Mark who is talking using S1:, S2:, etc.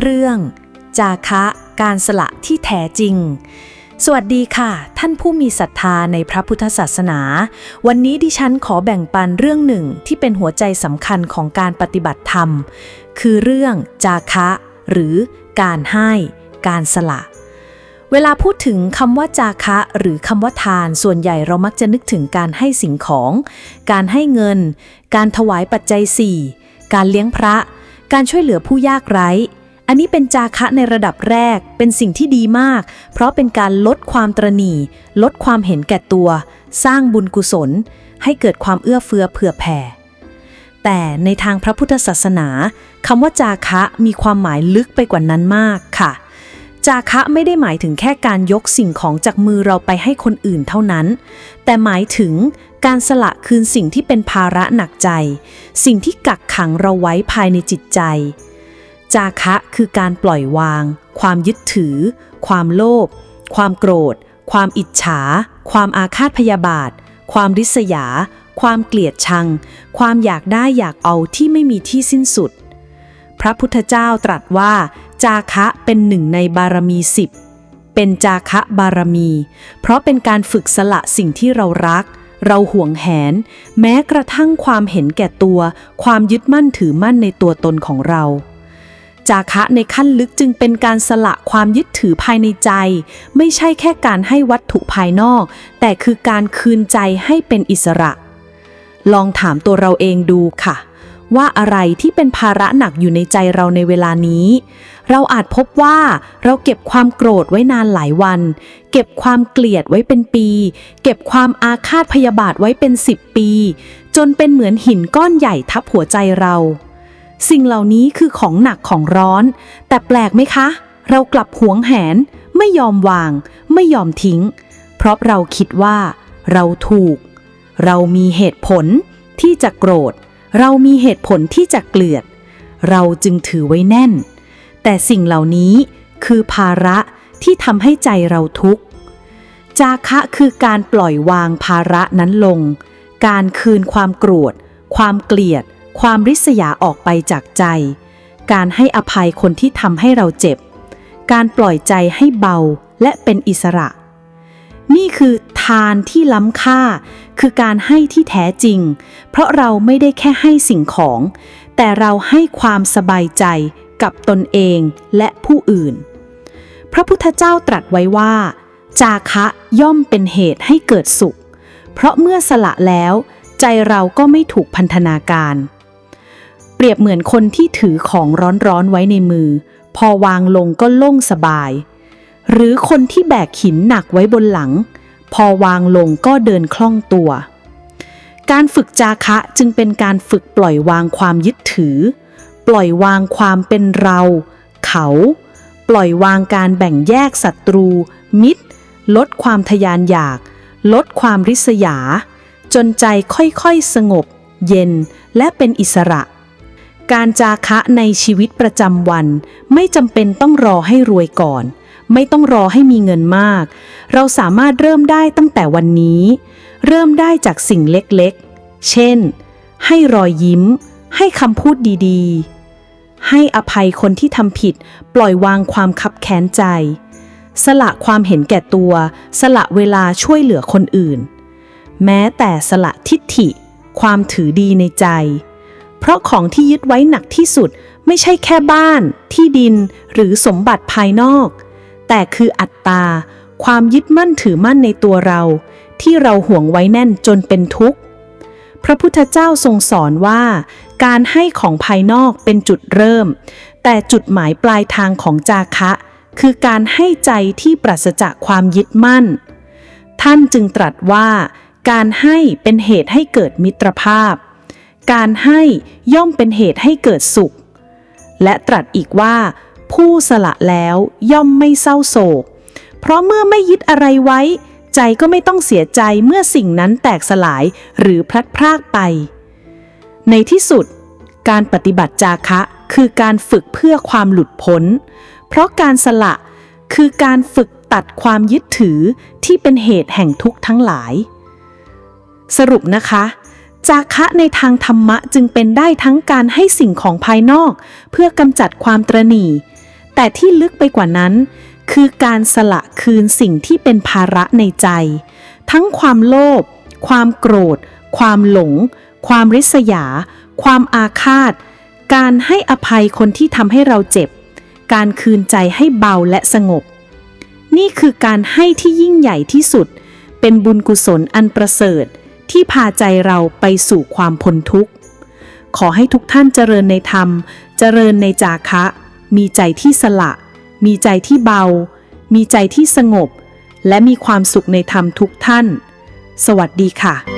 S1: เรื่อง จาคะการสละที่แท้จริง สวัสดีค่ะ ท่านผู้มีศรัทธาในพระพุทธศาสนา วันนี้ดิฉันขอแบ่งปันเรื่องหนึ่งที่เป็นหัวใจสำคัญของการปฏิบัติธรรม คือเรื่องจาคะ หรือการให้ การสละเวลาพูดถึงคำว่าจาคะ หรือคำว่าทาน ส่วนใหญ่เรามักจะนึกถึงการให้สิ่งของ การให้เงิน การถวายปัจจัยสี่การเลี้ยงพระ การช่วยเหลือผู้ยากไร้ อันนี้เป็นจาคะในระดับแรก เป็นสิ่งที่ดีมาก เพราะเป็นการลดความตรณีลดความเห็นแก่ตัว สร้างบุญกุศล ให้เกิดความเอื้อเฟื้อเผื่อแผ่ แต่ในทางพระพุทธศาสนาคำว่าจาคะมีความหมายลึกไปกว่านั้นมากค่ะ จาคะไม่ได้หมายถึงแค่การยกสิ่งของจากมือเราไปให้คนอื่นเท่านั้น แต่หมายถึงการสละคืนสิ่งที่เป็นภาระหนักใจ สิ่งที่กักขังเราไว้ภายในจิตใจ จาคะคือการปล่อยวาง ความยึดถือ ความโลภ ความโกรธ ความอิจฉา ความอาฆาตพยาบาท ความริษยา ความเกลียดชัง ความอยากได้อยากเอาที่ไม่มีที่สิ้นสุด พระพุทธเจ้าตรัสว่า จาคะเป็นหนึ่งในบารมีสิบ เป็นจาคะบารมี เพราะเป็นการฝึกสละสิ่งที่เรารักเราห่วงแหน แม้กระทั่งความเห็นแก่ตัว ความยึดมั่นถือมั่นในตัวตนของเรา จาคะในขั้นลึกจึงเป็นการสละความยึดถือภายในใจ ไม่ใช่แค่การให้วัตถุภายนอก แต่คือการคืนใจให้เป็นอิสระ ลองถามตัวเราเองดูค่ะ ว่าอะไรที่เป็นภาระหนักอยู่ในใจเราในเวลานี้ เราอาจพบว่าเราเก็บความโกรธไว้นานหลายวัน เก็บความเกลียดไว้เป็นปี เก็บความอาฆาตพยาบาทไว้เป็นสิบปี จนเป็นเหมือนหินก้อนใหญ่ทับหัวใจเรา สิ่งเหล่านี้คือของหนักของร้อน แต่แปลกไหมคะ เรากลับหวงแหน ไม่ยอมวาง ไม่ยอมทิ้ง เพราะเราคิดว่า เราถูก เรามีเหตุผลที่จะโกรธ เรามีเหตุผลที่จะเกลียด เราจึงถือไว้แน่น แต่สิ่งเหล่านี้คือภาระที่ทำให้ใจเราทุกข์จาคะคือการปล่อยวางภาระนั้นลง การคืนความโกรธ ความเกลียด ความริษยาออกไปจากใจ การให้อภัยคนที่ทำให้เราเจ็บ การปล่อยใจให้เบาและเป็นอิสระ นี่คือทานที่ล้ำค่า คือการให้ที่แท้จริง เพราะเราไม่ได้แค่ให้สิ่งของ แต่เราให้ความสบายใจกับตนเองและผู้อื่น พระพุทธเจ้าตรัสไว้ว่า จาคะย่อมเป็นเหตุให้เกิดสุข เพราะเมื่อสละแล้ว ใจเราก็ไม่ถูกพันธนาการ รียบเหมือนคนที่ถือของร้อนๆไว้ในมือ พอวางลงก็โล่งสบาย หรือคนที่แบกหินหนักไว้บนหลัง พอวางลงก็เดินคล่องตัว การฝึกจาคะจึงเป็นการฝึกปล่อยวางความยึดถือ ปล่อยวางความเป็นเรา เขา ปล่อยวางการแบ่งแยกศัตรู มิตร ลดความทยานอยาก ลดความริษยา จนใจค่อยๆสงบ เย็นและเป็นอิสระ การจาคะในชีวิตประจำวัน ไม่จำเป็นต้องรอให้รวยก่อน ไม่ต้องรอให้มีเงินมาก เราสามารถเริ่มได้ตั้งแต่วันนี้ เริ่มได้จากสิ่งเล็กๆ เช่น ให้รอยยิ้ม ให้คำพูดดีๆ ให้อภัยคนที่ทำผิด ปล่อยวางความคับแค้นใจ สละความเห็นแก่ตัว สละเวลาช่วยเหลือคนอื่น แม้แต่สละทิฏฐิ ความถือดีในใจ เพราะของที่ยึดไว้หนักที่สุดไม่ใช่แค่บ้าน ที่ดิน หรือสมบัติภายนอก แต่คืออัตตา ความยึดมั่นถือมั่นในตัวเรา ที่เราห่วงไว้แน่นจนเป็นทุกข์ พระพุทธเจ้าทรงสอนว่า การให้ของภายนอกเป็นจุดเริ่ม แต่จุดหมายปลายทางของจาคะ คือการให้ใจที่ปราศจากความยึดมั่น ท่านจึงตรัสว่า การให้เป็นเหตุให้เกิดมิตรภาพ การให้ย่อมเป็นเหตุให้เกิดสุข และตรัสอีกว่า ผู้สละแล้วย่อมไม่เศร้าโศก เพราะเมื่อไม่ยึดอะไรไว้ ใจก็ไม่ต้องเสียใจเมื่อสิ่งนั้นแตกสลายหรือพลัดพรากไป ในที่สุด การปฏิบัติจาคะคือการฝึกเพื่อความหลุดพ้น เพราะการสละคือการฝึกตัดความยึดถือที่เป็นเหตุแห่งทุกข์ทั้งหลาย สรุปนะคะ จาคะในทางธรรมะจึงเป็นได้ทั้งการให้สิ่งของภายนอก เพื่อกำจัดความตรณีแต่ที่ลึกไปกว่านั้น คือการสละคืนสิ่งที่เป็นภาระในใจ ทั้งความโลภความโกรธ ความหลง ความริษยา ความอาฆาต การให้อภัยคนที่ทำให้เราเจ็บ การคืนใจให้เบาและสงบ นี่คือการให้ที่ยิ่งใหญ่ที่สุด เป็นบุญกุศลอันประเสริฐ ที่พาใจเราไปสู่ความพ้นทุกข์ ขอให้ทุกท่านเจริญในธรรม เจริญในจาคะ มีใจที่สละ มีใจที่เบา มีใจที่สงบ และมีความสุขในธรรมทุกท่าน สวัสดีค่ะ